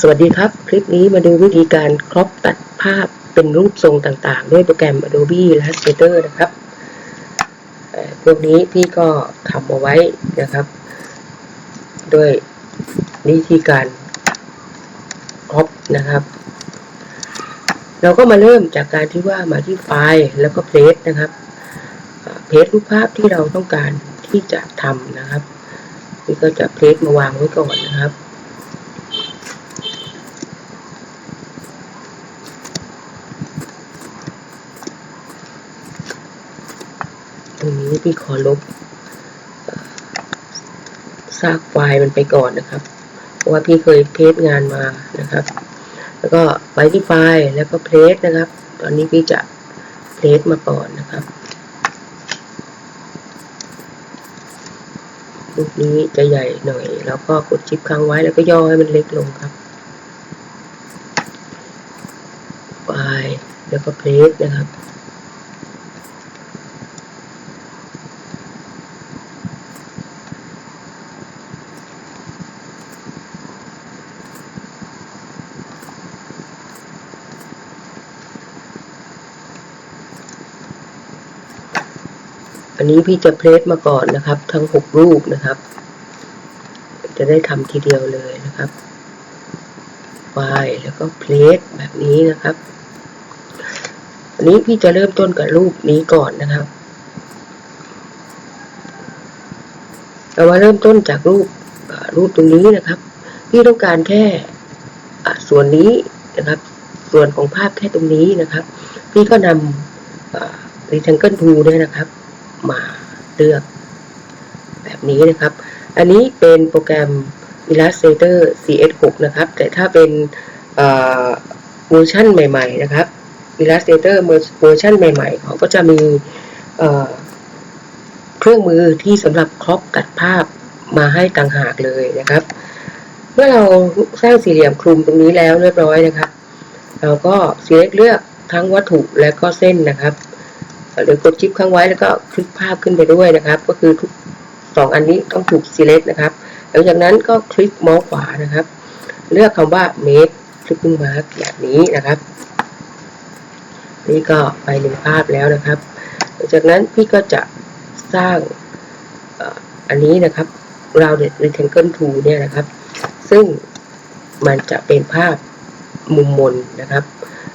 สวัสดีครับ คลิปนี้มาดูวิธีการครอปตัดภาพเป็นรูปทรงต่างๆ ด้วยโปรแกรม Adobe Illustrator นะครับพวกนี้พี่ก็ทำเอาไว้นะครับ ด้วยวิธีการครอปนะครับ เราก็มาเริ่มจากการที่ว่ามาที่ไฟล์แล้วก็เพลสนะครับ เพลสรูปภาพที่เราต้องการที่จะทำนะครับ พี่ก็จะเพลสมาวางไว้ก่อนนะครับ รงนี้พี่ขอลบซากไฟล์มันไปก่อนนะครับ เพราะว่าพี่เคยเพจงานมานะครับ แล้วก็ไปที่ไฟล์แล้วก็เพลสนะครับ ตอนนี้พี่จะเพลสมาก่อนนะครับรูปนี้จะใหญ่หน่อย แล้วก็กดชิปค้างไว้แล้วก็ย่อให้มันเล็กลงครับไฟล์แล้วก็เพลสนะครับ อันนี้พี่จะเพลสมาก่อนนะครับ ทั้งหกรูปนะครับ จะได้ทำทีเดียวเลยนะครับไฟแล้วก็เพลสแบบนี้นะครับ อันนี้พี่จะเริ่มต้นกับรูปนี้ก่อนนะครับ เรามาเริ่มต้นจากรูปรูปตรงนี้นะครับ พี่ต้องการแค่ส่วนนี้นะครับ ส่วนของภาพแค่ตรงนี้นะครับ พี่ก็นำ rectangle tool เนี่ยนะครับ มาเลือก แบบนี้นะครับ อันนี้เป็นโปรแกรม Illustrator CS6 นะครับ แต่ถ้าเป็นเวอร์ชันใหม่ ๆ นะครับ Illustrator เวอร์ชันใหม่ ๆ เขาก็จะมีเครื่องมือที่สำหรับครอปตัดภาพมาให้ต่างหากเลยนะครับ เมื่อเราสร้างสี่เหลี่ยมคลุมตรงนี้แล้วเรียบร้อยนะครับ เราก็ select เลือกทั้งวัตถุและก็เส้นนะครับ หรือกดชิปค้างไว้แล้วก็คลิกภาพขึ้นไปด้วยนะครับ ก็คือทุกสองอันนี้ต้องถูก select นะครับ หลังจากนั้นก็คลิกเมาส์ขวานะครับ เลือกคำว่า make clipping mark แบบนี้นะครับ นี่ก็ไปหนึ่งภาพแล้วนะครับ หลังจากนั้นพี่ก็จะสร้างอันนี้นะครับ rounded rectangle tool เนี่ยนะครับ ซึ่งมันจะเป็นภาพมุมมนนะครับ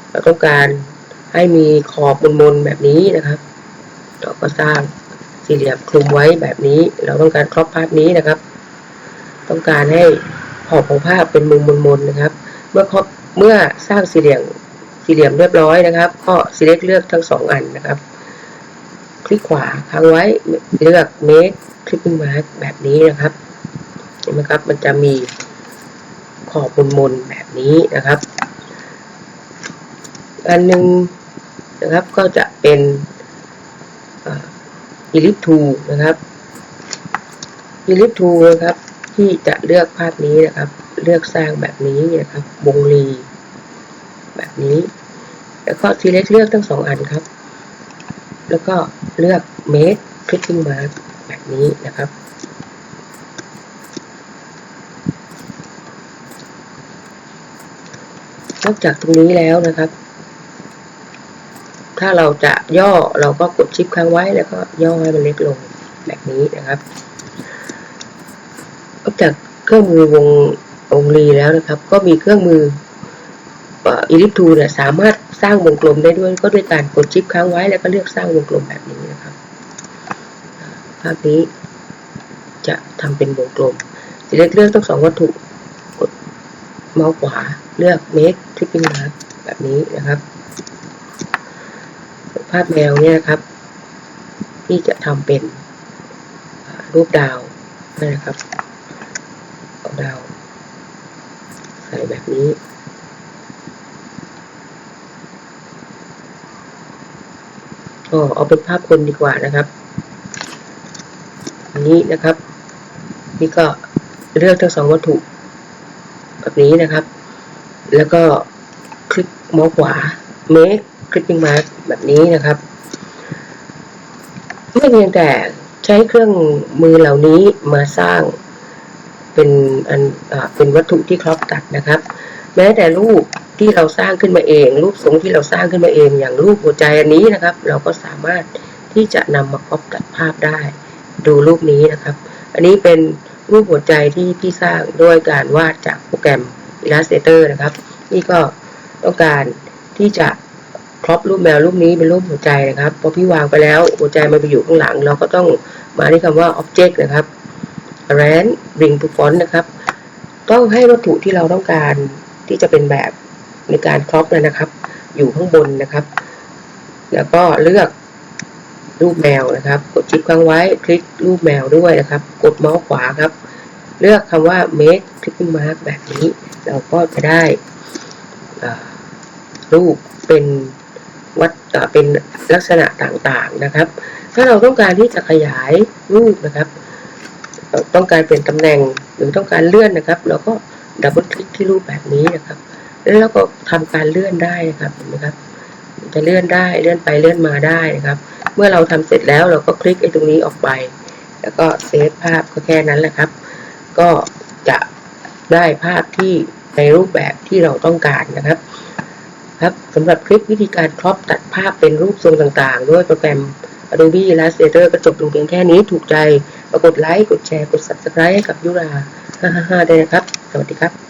เราต้องการ ให้มีขอบมนๆแบบนี้นะครับ เราก็สร้างสี่เหลี่ยมคลุมไว้แบบนี้ เราต้องการครอบภาพนี้นะครับ ต้องการให้ขอบของภาพเป็นมุมมนๆนะครับ เมื่อครอบเมื่อสร้างสี่เหลี่ยมสี่เหลี่ยมเรียบร้อยนะครับ ก็ select เลือกทั้งสองอันนะครับ คลิกขวาค้างไว้เลือก make clipping mark แบบนี้นะครับเห็นไหมครับมันจะมีขอบมนๆแบบนี้นะครับ อันหนึ่ง นะครับ ก็จะเป็นอีลิปทูนะครับอีลิปทูนะครับ ที่จะเลือกภาพนี้นะครับ เลือกสร้างแบบนี้นะครับวงรีแบบนี้ แล้วก็ทีเล็กเลือกทั้งสองอันครับ แล้วก็เลือก make clicking mark แบบนี้นะครับนอกจากตรงนี้แล้วนะครับ ถ้าเราจะย่อเราก็กดชิปค้างไว้แล้วก็ย่อให้มันเล็กลงแบบนี้นะครับนอกจากเครื่องมือวงวงรีแล้วนะครับ ก็มีเครื่องมืออีลิปทูเนี่ยสามารถสร้างวงกลมได้ด้วยก็ด้วยการกดชิปค้างไว้แล้วก็เลือกสร้างวงกลมแบบนี้นะครับภาพนี้จะทำเป็นวงกลมจะเลือกเลือกทั้งสองวัตถุกดเมาส์ขวาเลือก make clipping mark แบบนี้นะครับ ภาพแมวเนี่ยนะครับ ที่จะทำเป็นรูปดาวนะครับเอาดาว ใส่แบบนี้ก็เอาเป็นภาพคนดีกว่านะครับอันนี้นะครับ นี่ก็เลือกทั้งสองวัตถุ แบบนี้นะครับ แล้วก็คลิกเมาส์ขวา make clipping mark แบบนี้นะครับไม่เพียงแต่ใช้เครื่องมือเหล่านี้มาสร้างเป็นอันอเป็นวัตถุที่ครอบตัดนะครับ แม้แต่รูปที่เราสร้างขึ้นมาเอง รูปทรงที่เราสร้างขึ้นมาเอง อย่างรูปหัวใจอันนี้นะครับ เราก็สามารถที่จะนำมาครอบตัดภาพได้ ดูรูปนี้นะครับ อันนี้เป็นรูปหัวใจที่พี่สร้างด้วยการวาดจากโปรแกรม Illustrator นะครับ นี่ก็ต้องการที่จะ ครอบรูปแมวรูปนี้เป็นรูปหัวใจนะครับพอพี่วางไปแล้วหัวใจมันไปอยู่ข้างหลัง เราก็ต้องมาที่คำว่า object นะครับ arrange bring to font นะครับ ต้องให้วัตถุที่เราต้องการที่จะเป็นแบบในการครอปเลยนะครับ อยู่ข้างบนนะครับ แล้วก็เลือกรูปแมวนะครับ กดชิปค้างไว้คลิกรูปแมวด้วยนะครับ กดเมาส์ขวาครับ เลือกคำว่า make clicking mark แบบนี้ เราก็จะได้รูปเป็น วัดเป็นลักษณะต่างๆนะครับ ถ้าเราต้องการที่จะขยายรูปนะครับ ต้องการเปลี่ยนตำแหน่งหรือต้องการเลื่อนนะครับ เราก็ดับเบิลคลิกที่รูปแบบนี้นะครับ แล้วเราก็ทำการเลื่อนได้นะครับเห็นไหมครับ จะเลื่อนได้เลื่อนไปเลื่อนมาได้นะครับ เมื่อเราทำเสร็จแล้วเราก็คลิกไอ้ตรงนี้ออกไป แล้วก็เซฟภาพก็แค่นั้นแหละครับ ก็จะได้ภาพที่ในรูปแบบที่เราต้องการนะครับ ครับสำหรับคลิปวิธีการครอปตัดภาพเป็นรูปทรงต่าง ๆ ด้วยโปรแกรม Adobe Illustrator ก็จบลงเพียงแค่นี้ถูกใจกดไลค์ กดแชร์ กด Subscribe ให้กับยุรา555ได้นะครับ สวัสดีครับ